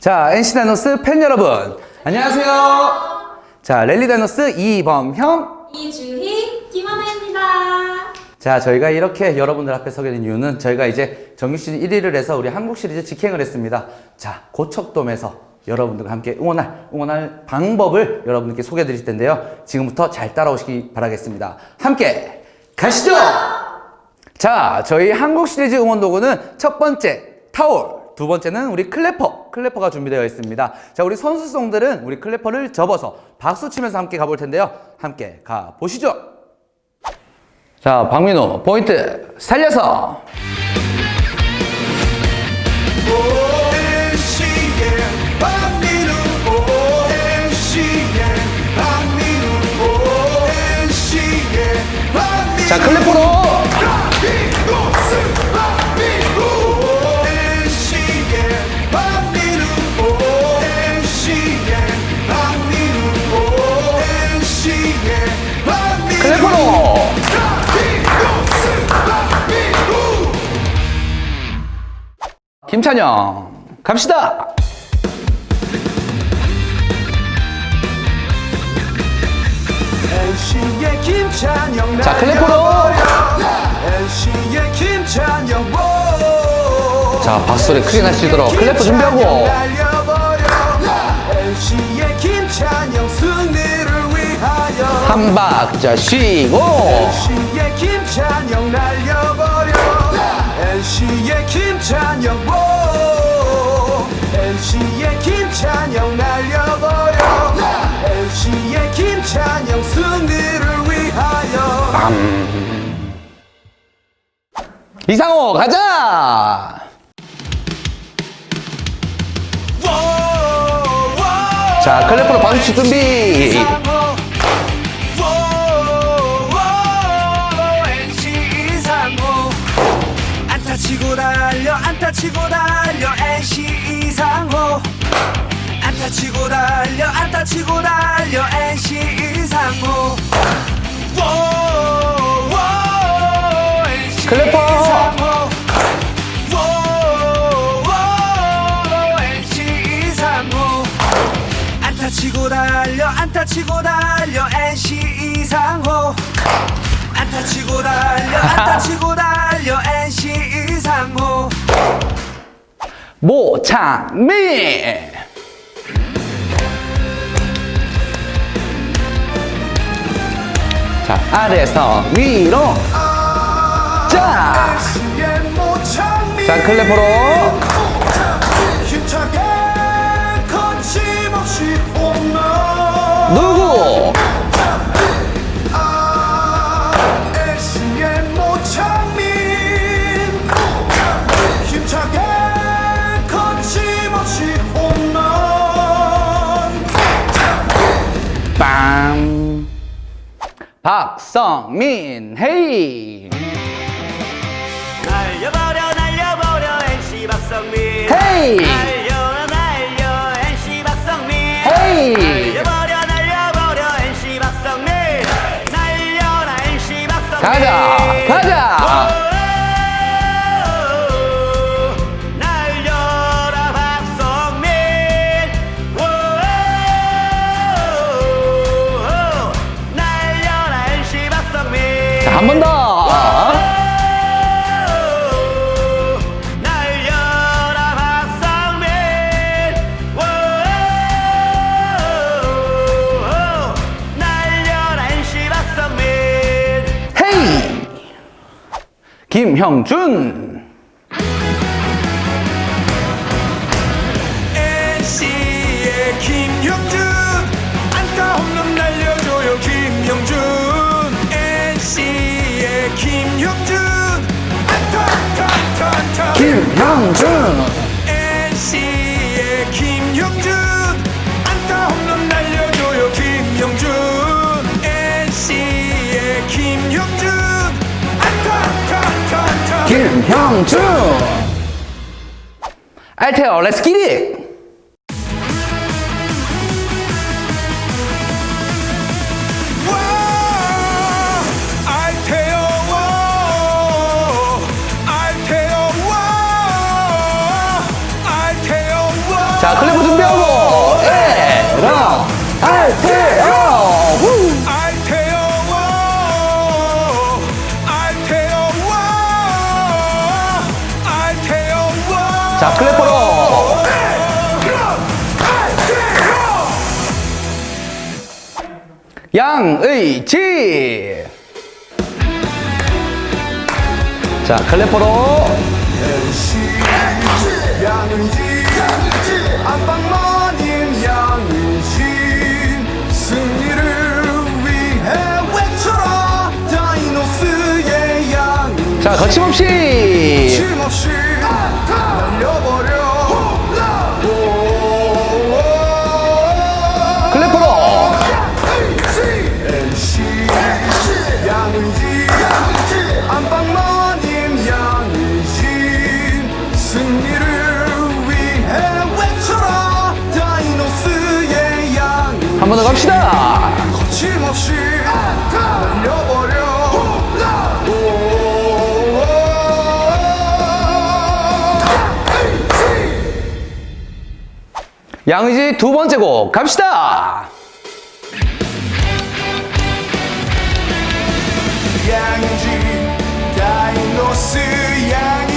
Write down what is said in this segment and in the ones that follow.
자, NC 다이노스 팬 여러분, 안녕하세요. 자, 랠리 다이노스 이범형. 이주희, 김하나입니다. 자, 저희가 이렇게 여러분들 앞에 서게 된 이유는 저희가 이제 정규 시즌 1위를 해서 우리 한국 시리즈 직행을 했습니다. 자, 고척돔에서 여러분들과 함께 응원할, 응원할 방법을 여러분들께 소개해 드릴 텐데요. 지금부터 잘 따라오시기 바라겠습니다. 함께 가시죠! 자, 저희 한국 시리즈 응원 도구는 첫 번째 타올, 두 번째는 우리 클래퍼, 클래퍼가 준비되어 있습니다. 자, 우리 선수송들은 우리 클래퍼를 접어서 박수 치면서 함께 가볼 텐데요. 함께 가 보시죠. 자, 박민호 포인트 살려서. 김찬영 갑시다. 자, 오. 자, 박수소리 크게 날 수 있도록 클래퍼 준비하고. 한 박자 쉬고. 김찬영 날려버려 김찬 위하여 이상호 가자. 자, 클래퍼로 박수 준비. 안타 치고 달려 안타 치고 달려 NC 이상호 안타 치고 달려 안타 치고 달려 NC 이상호 클래퍼. 안타 치고 달려 안타 치고 달려 NC 이상호. 안타 치고 달려 안타 치고 달려 NC 이상호. 모창민. 자, 아래서 위로. 자, 모창민 자, 클래퍼로. 박성민, 헤이. 날려버려 날려버려 NC 박성민 헤이. 날려 날려 NC 박성민 헤이. 날려버려 날려버려 NC 박성민 날려라 NC 박성민 가자. 박성민 자, 한번 더. 김형준. 김형준. NC의 김영준 안타 홈런 날려줘요 김영준 NC의 김영준 안타 안타 안타 안타 김형준. 알테어, 렛츠 기릿. 자, 클래퍼로. 양의지. 자, 클래퍼로. 자, 거침없이. 힘없이 한 번 더 갑시다. 거침없이 날려버려 양의지 두 번째 곡 갑시다. 양이지 다이노스 양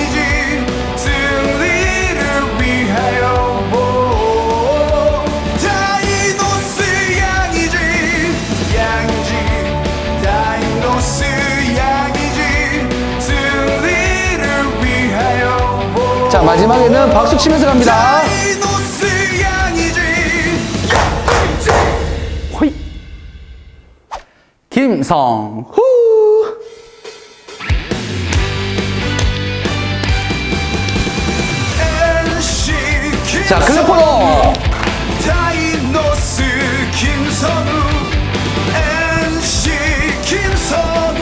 마지막에는 박수 치면서 갑니다. 호이. 김성후. 자, 클래퍼로. 다이노스 김선우 NC 김선우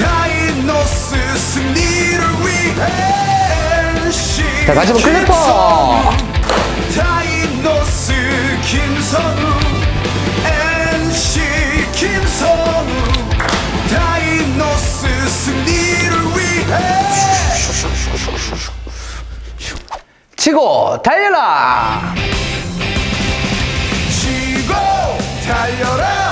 다이노스 승리를 위해 자, 한번 클래퍼. 다이노스 김선우 NC 김선우 다이노스 승리를 위해 치고 달려라. 치고 달려라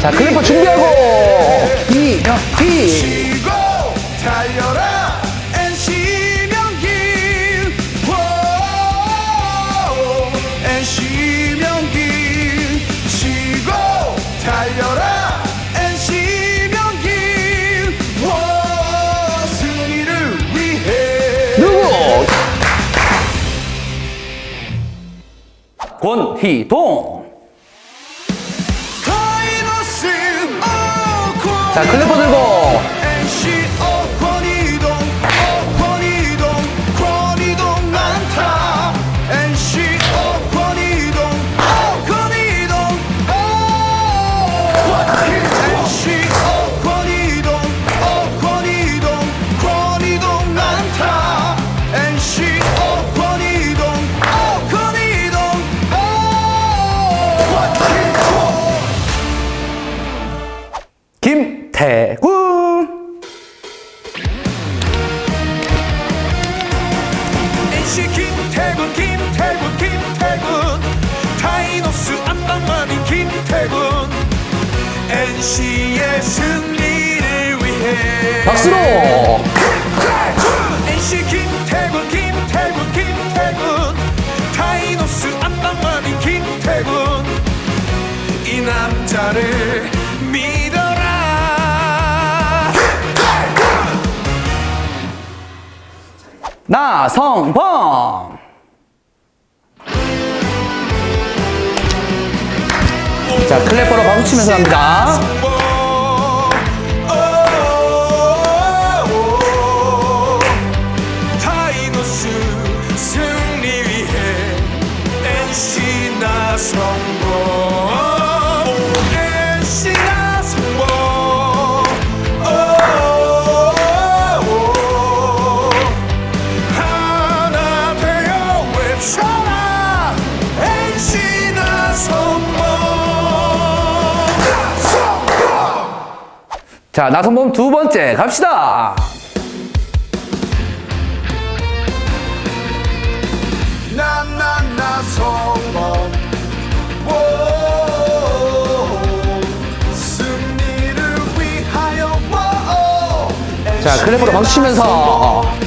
자, 클래퍼 준비하고. 이, 이. 치고 달려라 NC 명길 NC 명길 치고 달려라 NC 명길 승리를 위해 누구? 권희동. 자, 클래퍼 들고. 나성범. 자, 클래퍼로 박수 치면서 갑니다. 자, 나성범 두 번째 갑시다. 나나나 승리를 위하여 오, 자, 클랩으로 박수 치면서.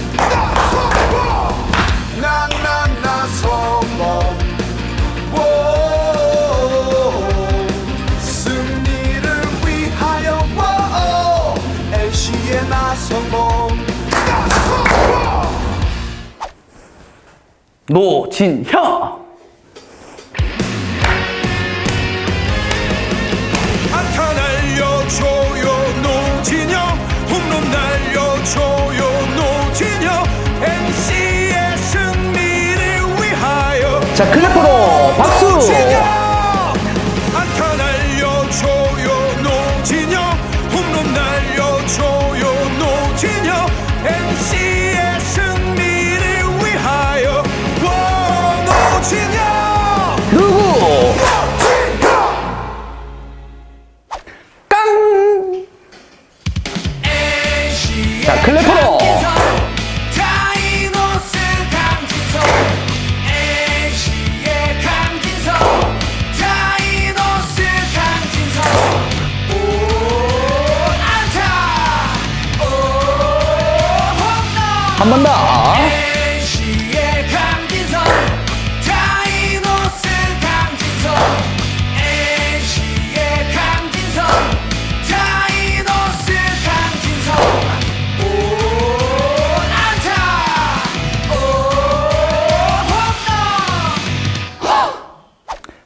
날려줘요 홈런 날려줘요 승리를 위하여. 자, 클랩으로 박수. 날려줘요 노진영 홈런 날려줘요 노진영 NC의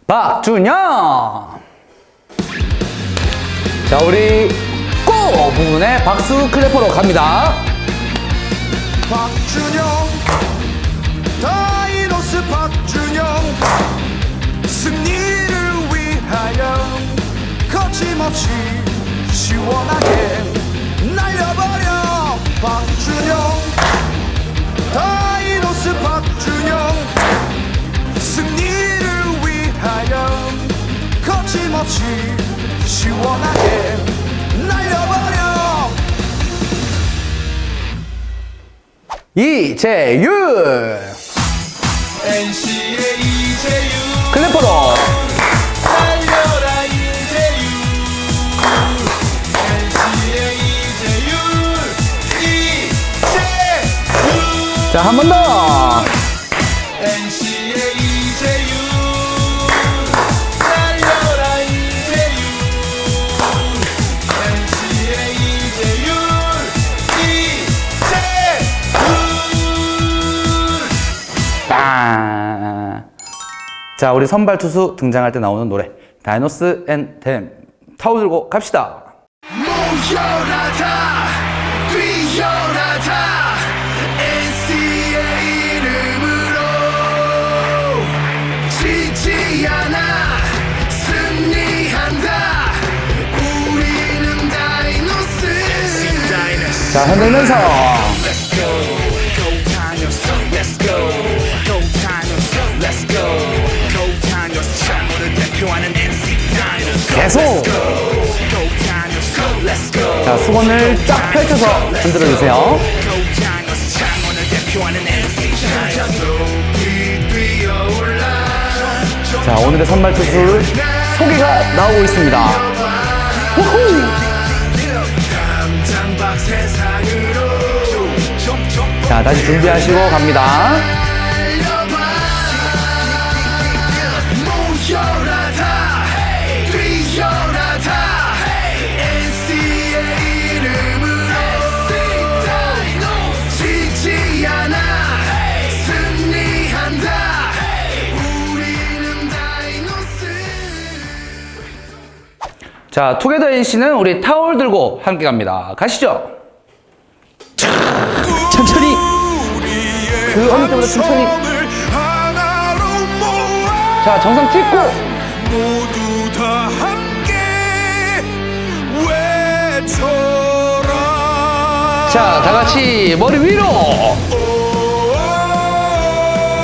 박준영. 자, 우리 꼬 부분에 박수 클래퍼로 갑니다. 박준영 다이노스 박준영 승리를 위하여 거침없이 시원하게 날려버려 박준영 다이노스 박준영 거침없이 시원하게 날려버려 이재율. NC의 이재유 클래퍼로. 달려라 이재유 NC의 이재유 이재유 자, 한 번 더. 자, 우리 선발 투수 등장할 때 나오는 노래. 다이노스 앤 댐. 타오 들고 갑시다. 모여라다. 뛰 계속. 자, 수건을 쫙 펼쳐서 흔들어 주세요. 자, 오늘의 선발 투수 소개가 나오고 있습니다. 우후! 자, 다시 준비하시고 갑니다. 자, 투게더 NC는 우리 타올 들고 함께 갑니다. 가시죠. 천천히. 그 어느 때보다 천천히. 자, 정상 찍고. 모두 다 함께 외쳐라 자, 다 같이 머리 위로.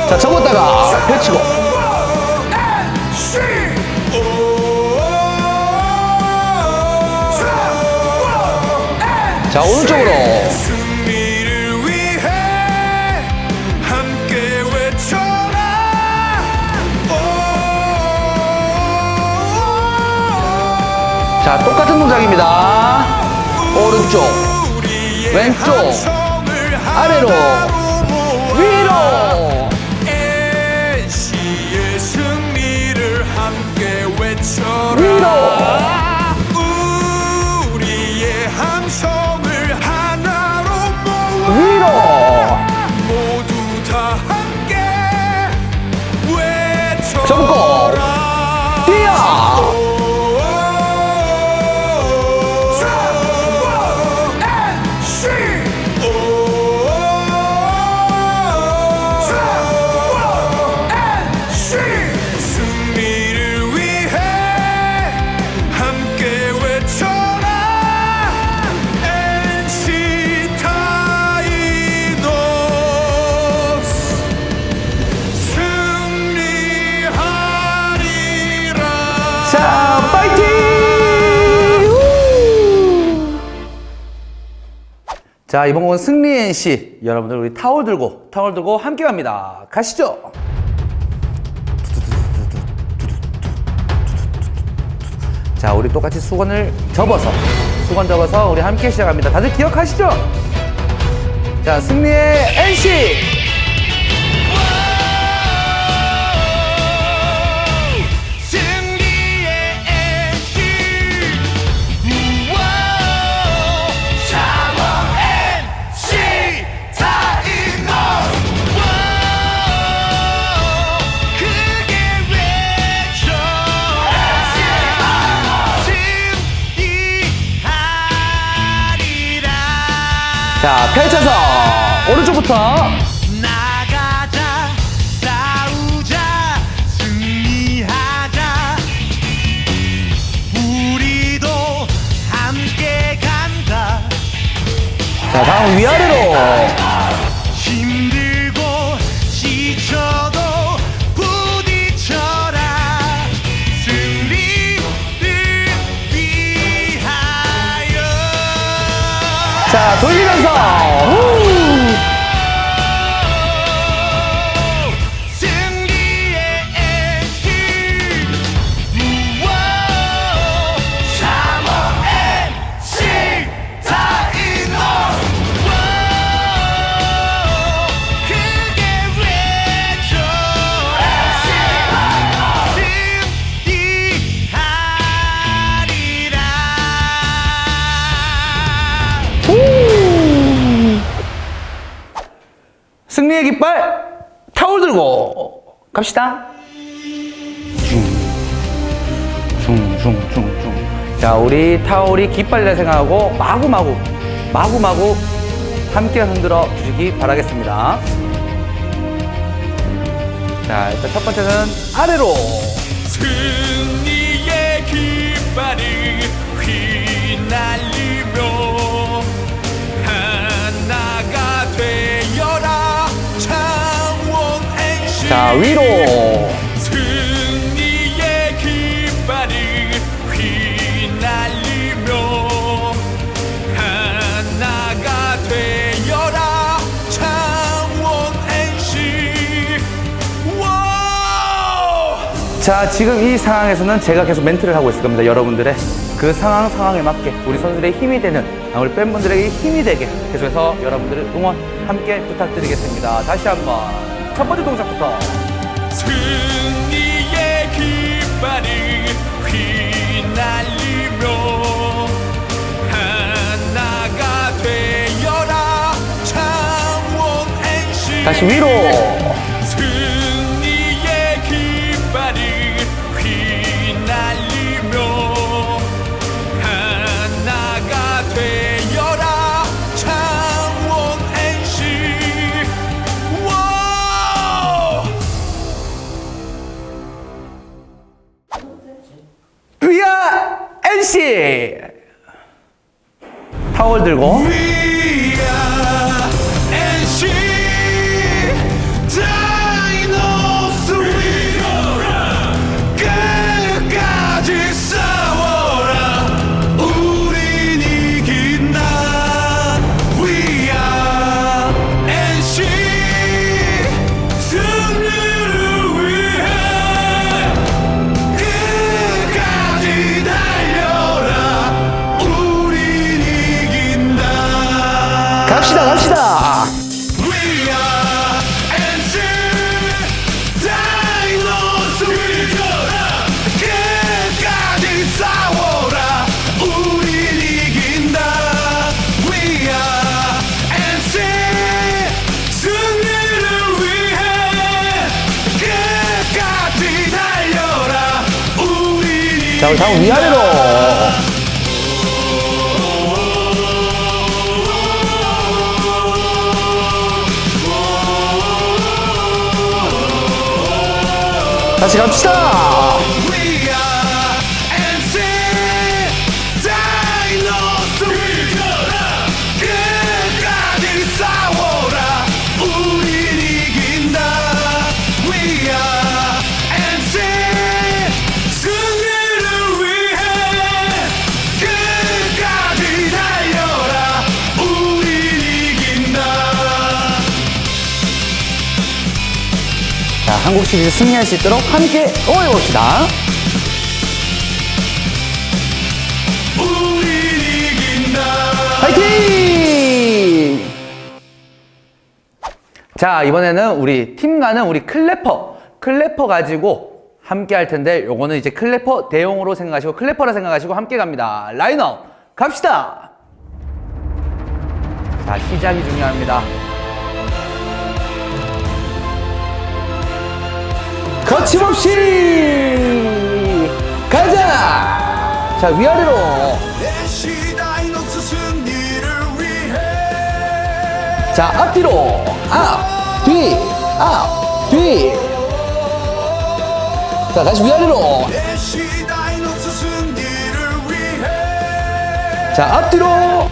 자, 접었다가 펼치고. 자, 오른쪽으로. 자, 똑같은 동작입니다. 오른쪽, 왼쪽, 아래로, 자, 이번 곡은 승리 NC. 여러분들 우리 타월 들고, 타월 들고 함께 갑니다. 가시죠. 자, 우리 똑같이 수건을 접어서, 수건 접어서 우리 함께 시작합니다. 다들 기억하시죠? 자, 승리의 NC! 자, 펼쳐서, 오른쪽부터. 나가자 싸우자 승리하자 우리도 함께 간다 자, 다음 위아래로. 깃발 타올 들고 갑시다. 중중중중. 자, 우리 타올이 깃발이라 생각하고 마구마구 마구마구 함께 흔들어 주시기 바라겠습니다. 자, 일단 첫 번째는 아래로. 승리의 깃발을 휘날리 자, 위로. 승리의 깃발을 휘날리며 하나가 되어라 창원 NC 와 자, 지금 이 상황에서는 제가 계속 멘트를 하고 있을 겁니다. 여러분들의 그 상황 상황에 맞게 우리 선수들의 힘이 되는 아, 우리 팬분들에게 힘이 되게 계속해서 여러분들의 응원 함께 부탁드리겠습니다. 다시 한번 첫 번째 동작부터. 승리의 깃발을 휘날리며 하나가 되어라. 창원 NC 다시 위로 NC 타월 들고 자, 우리 다음 위아래로. 다시 갑시다. 한국 시리즈 승리할 수 있도록 함께 응원해봅시다. 파이팅! 자, 이번에는 우리 팀과는 우리 클래퍼, 클래퍼 가지고 함께 할 텐데, 요거는 이제 클래퍼 대용으로 생각하시고, 클래퍼라 생각하시고 함께 갑니다. 라인업, 갑시다! 자, 시작이 중요합니다. 거침없이! 가자! 자, 위아래로. 자, 앞뒤로. 앞, 뒤, 앞, 뒤. 자, 다시 위아래로. 자, 앞뒤로.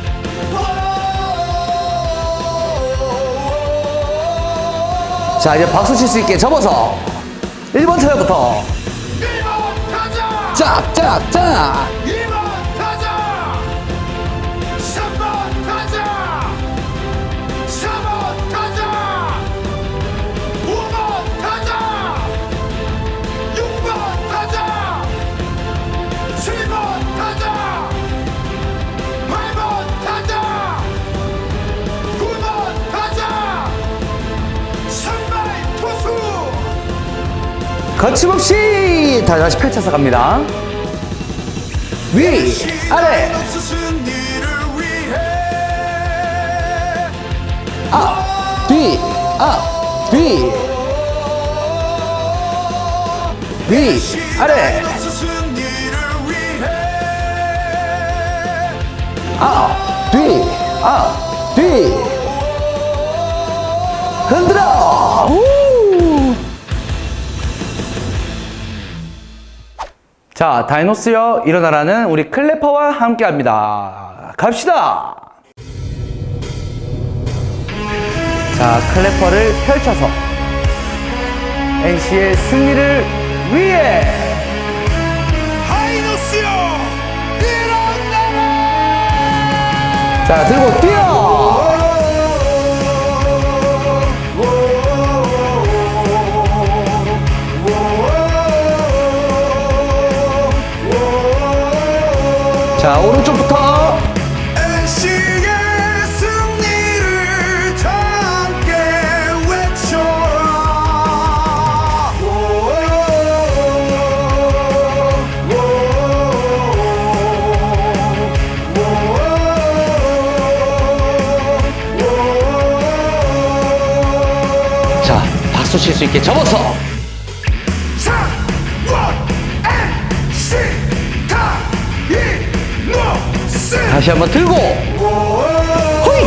자, 이제 박수 칠 수 있게 접어서. 1번 타자부터. 1번 타자 짝, 짝, 짝. 거침없이. 다 다시 펼쳐서 갑니다. 위, 아래, 승리를 위해 앞, 뒤, 앞, 뒤. 위, 아래. 승리를 위해 앞, 뒤, 앞, 뒤. 흔들어. 우. 자, 다이노스여 일어나라는 우리 클래퍼와 함께 합니다. 갑시다. 자, 클래퍼를 펼쳐서 NC의 승리를 위해 하이노스요 일어나라 자, 들고 뛰어. 자, 오른쪽부터. 자, 박수 칠 수 있게 접어서. 다시 한번 들고. 호이.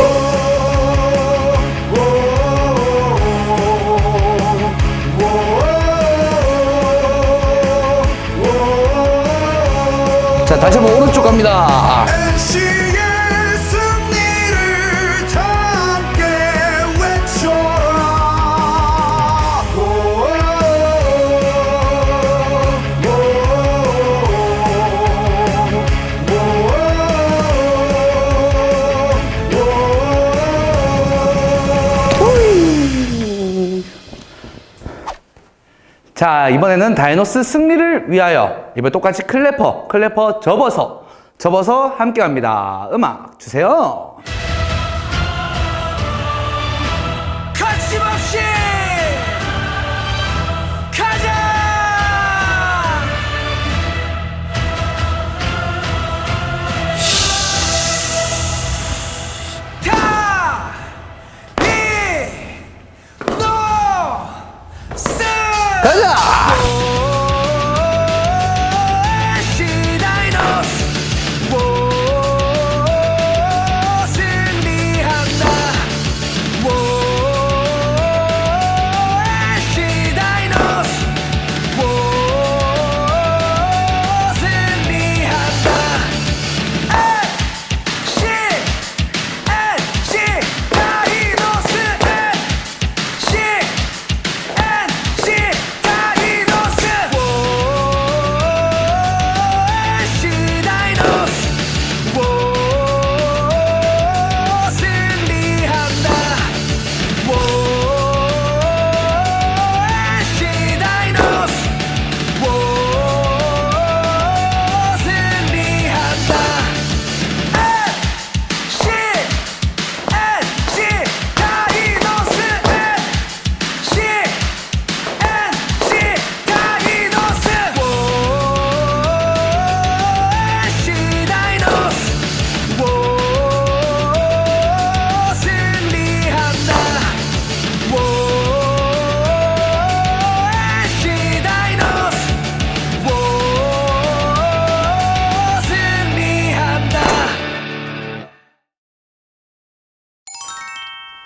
자, 다시 한번 오른쪽 갑니다. 자, 이번에는 다이노스 승리를 위하여 이번 똑같이 클래퍼, 클래퍼 접어서 접어서 함께 합니다. 음악 주세요. 스가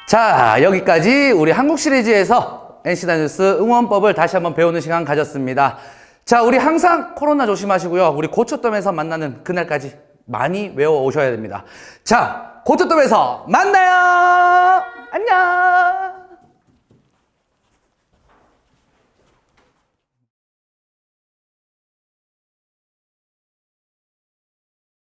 자, 여기까지 우리 한국 시리즈에서 NC 다이노스 응원법을 다시 한번 배우는 시간 가졌습니다. 자, 우리 항상 코로나 조심하시고요. 우리 고초점에서 만나는 그날까지 많이 외워 오셔야 됩니다. 자, 고초점에서 만나요!